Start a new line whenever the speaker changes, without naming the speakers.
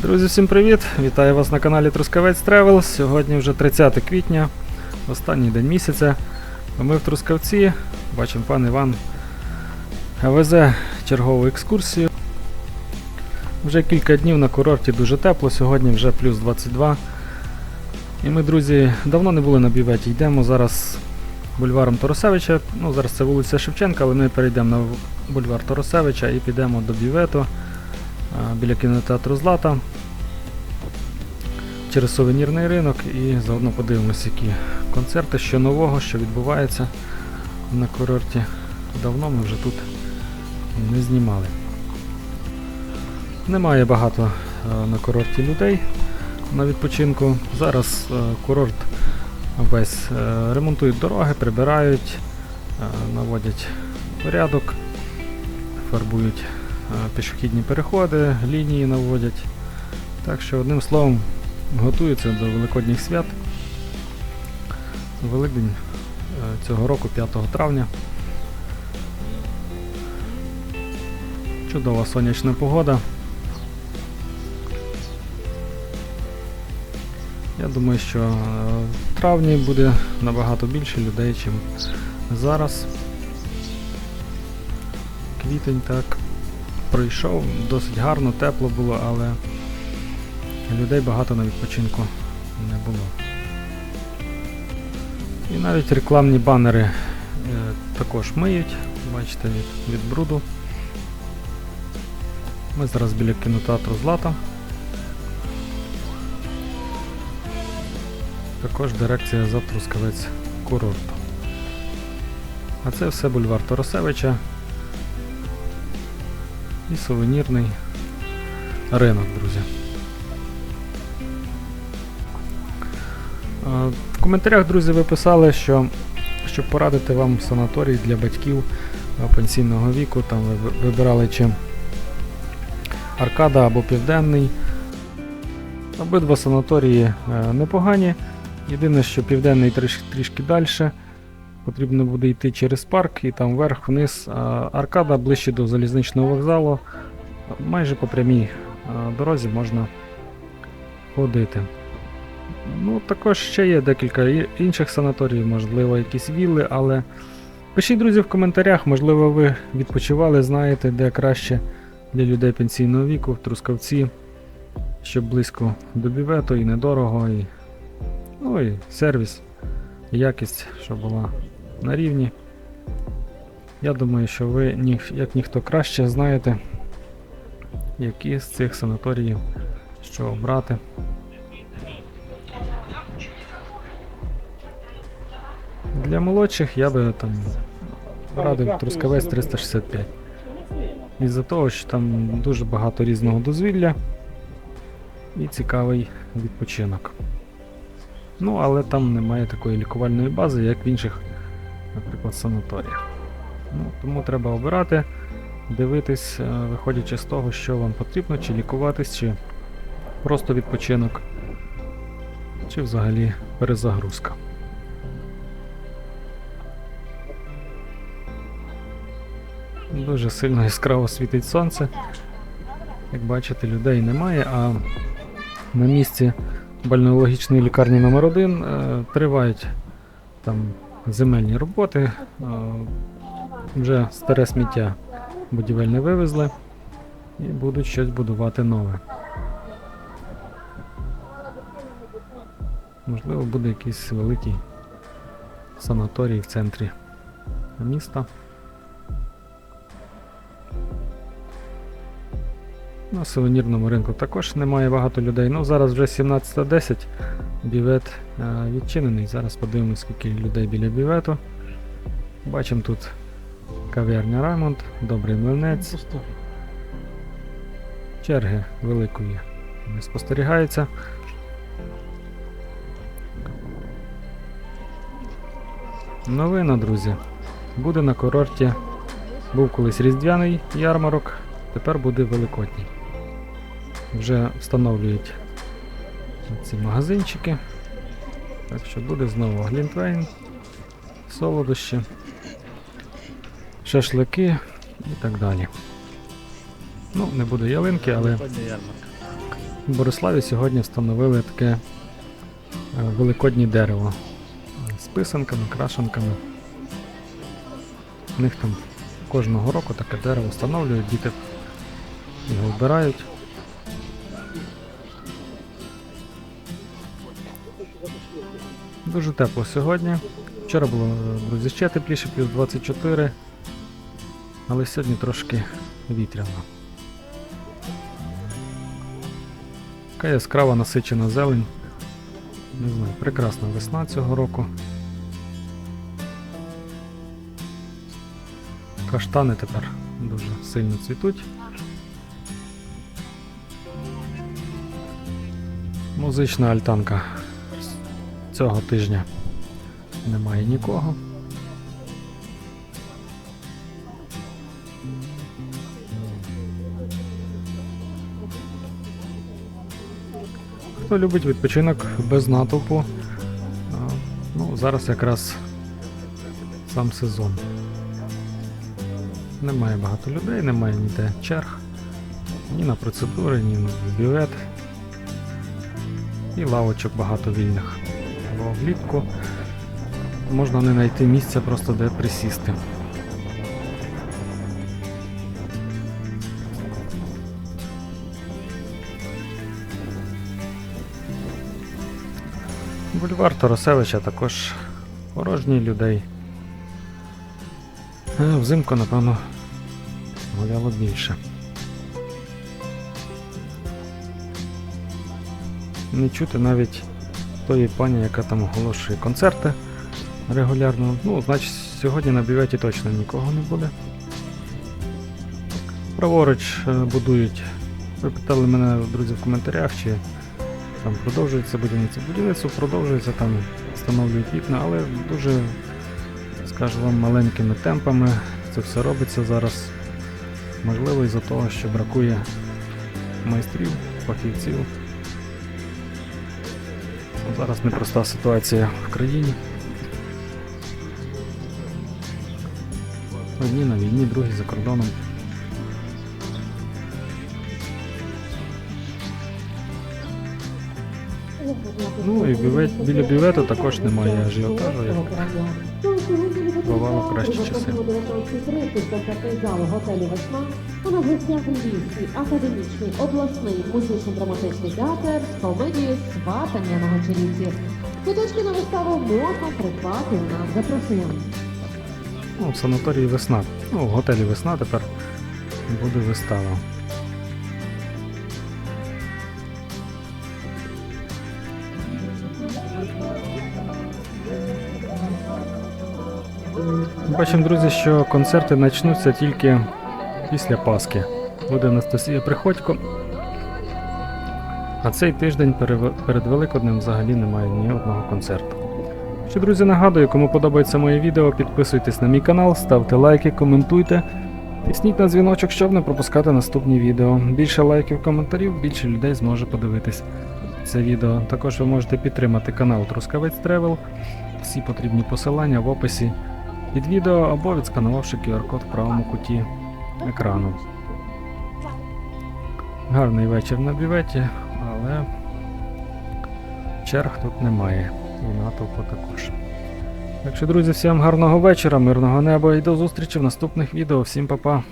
Друзі, всім привіт! Вітаю вас на каналі Трускавець Тревел. Сьогодні вже 30 квітня, останній день місяця. Ми в Трускавці. Бачимо, пан Іван везе чергову екскурсію. Вже кілька днів на курорті дуже тепло, сьогодні вже плюс 22. І ми, друзі, давно не були на бюветі. Йдемо зараз бульваром Торосевича. Ну, зараз це вулиця Шевченка, але ми перейдемо на бульвар Торосевича і підемо до бювету біля кінотеатру Злата через сувенірний ринок і заодно подивимося, які концерти, що нового, що відбувається на курорті. Давно ми вже тут не знімали. Немає багато е, на курорті людей на відпочинку. Зараз е, курорт весь е, ремонтують дороги, прибирають, е, наводять порядок, фарбують е, пішохідні переходи, лінії наводять. Так що, одним словом, готуються до Великодніх свят. Великдень е, цього року, 5 травня. Чудова сонячна погода. Я думаю, що е, в травні буде набагато більше людей, ніж зараз. Квітень так пройшов, досить гарно, тепло було, але людей багато на відпочинку не було. І навіть рекламні банери е, також миють, бачите, від, від бруду. Ми зараз біля кінотеатру Злата. Також дирекція за Трускавець курорту. А це все бульвар Торосевича і сувенірний ринок, друзі. Е, В коментарях, друзі, ви писали, що щоб порадити вам санаторій для батьків е, пенсійного віку, там ви ви- вибирали чи Аркада або Південний. Обидва санаторії е, непогані. Єдине, що південний трішки далі. Потрібно буде йти через парк і там вверх-вниз. Аркада ближче до залізничного вокзалу. Майже по прямій е, дорозі можна ходити. Ну, також ще є декілька інших санаторіїв, можливо, якісь вілли, але пишіть, друзі, в коментарях, можливо, ви відпочивали, знаєте, де краще для людей пенсійного віку в Трускавці, щоб близько до бювету і недорого, і, ну, і сервіс, якість, щоб була на рівні. Я думаю, що ви, як ніхто краще, знаєте, які з цих санаторіїв що обрати. Для молодших я би там радив Трускавець 365. Із-за того, що там дуже багато різного дозвілля і цікавий відпочинок. Ну, але там немає такої лікувальної бази, як в інших, наприклад, санаторіях. Ну, тому треба обирати, дивитись, е, виходячи з того, що вам потрібно, чи лікуватись, чи просто відпочинок, чи взагалі перезагрузка. Дуже сильно яскраво світить сонце. Як бачите, людей немає, а на місці бальнеологічної лікарні номер 1 е, тривають там земельні роботи. Е, вже старе сміття будівельне вивезли і будуть щось будувати нове. Можливо, буде якийсь великий санаторій в центрі міста. На сувенірному ринку також немає багато людей. Ну зараз вже 17.10. Бівет е, відчинений. Зараз подивимось, скільки людей біля бівету. Бачимо тут кав'ярня Раймонд, добрий млинець. Черги великої не спостерігається. Новина, друзі. Буде на курорті. Був колись різдвяний ярмарок, тепер буде великодній. Вже встановлюють ці магазинчики. Так що буде знову глінтвейн, солодощі, шашлики і так далі. Ну, не буде ялинки, але В Бориславі сьогодні встановили таке е, великоднє дерево з писанками, крашенками. У них там кожного року таке дерево встановлюють, діти його вбирають. Дуже тепло сьогодні. Вчора було, друзі, ще тепліше, плюс 24. Але сьогодні трошки вітряно. Така яскрава насичена зелень. Не знаю, прекрасна весна цього року. Каштани тепер дуже сильно цвітуть. Музична альтанка цього тижня немає нікого. Хто любить відпочинок без натовпу, ну, зараз якраз сам сезон. Немає багато людей, немає ніде черг, ні на процедури, ні на бювет. І лавочок багато вільних. Бо влітку можна не знайти місця просто де присісти. Бульвар Тарасевича також порожній людей. Е, Взимку, напевно, гуляло більше. Не чути навіть тої пані, яка там оголошує концерти регулярно. Ну, значить, сьогодні на бюветі точно нікого не буде. Праворуч е, будують. Ви питали мене, друзі, в коментарях, чи там продовжується будівництво. Будівництво продовжується, там встановлюють вікна, але дуже, скажу вам, маленькими темпами це все робиться зараз. Можливо, із-за того, що бракує майстрів, фахівців. Зараз непроста ситуація в країні. Одні на війні, другі за кордоном.
Ну і бівет, біля бювету також немає ажіотажу,
бувало кращі часи.
зал готелі Весна, а на гостях Львівський академічний обласний музично-драматичний театр з комедією Сватання на вечорівці. Квиточки на виставу можна придбати у нас. Запрошуємо.
Ну, в санаторії весна. Ну, в готелі весна тепер буде вистава. Бачимо, друзі, що концерти почнуться тільки після Пасхи. Буде Анастасія Приходько. А цей тиждень перед Великоднем взагалі немає ні одного концерту. Що, друзі, нагадую, кому подобається моє відео, підписуйтесь на мій канал, ставте лайки, коментуйте. Тисніть на дзвіночок, щоб не пропускати наступні відео. Більше лайків, коментарів, більше людей зможе подивитись це відео. Також ви можете підтримати канал Трускавець Тревел. Всі потрібні посилання в описі під відео або відсканувавши QR-код в правому куті екрану. Гарний вечір на бюветі, але черг тут немає. І натовпу також. Так що, друзі, всім гарного вечора, мирного неба і до зустрічі в наступних відео. Всім па-па!